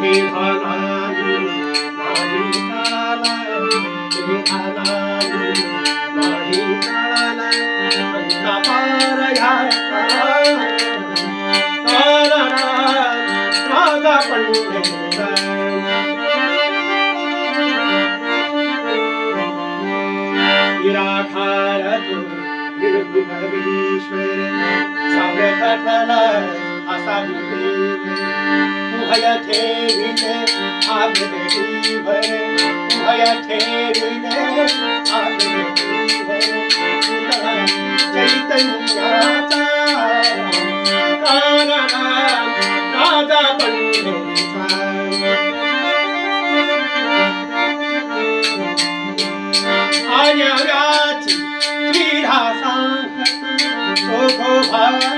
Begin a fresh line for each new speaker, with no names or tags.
विधानायु माणिकालय विधानायु माणिकालय उभय ठेविते आग्रहीवर उभय ठेविते आग्रहीवर चैतन्याचा कारणा राजा पंडिता आर्याची क्रीडा सांगत शोभो भाती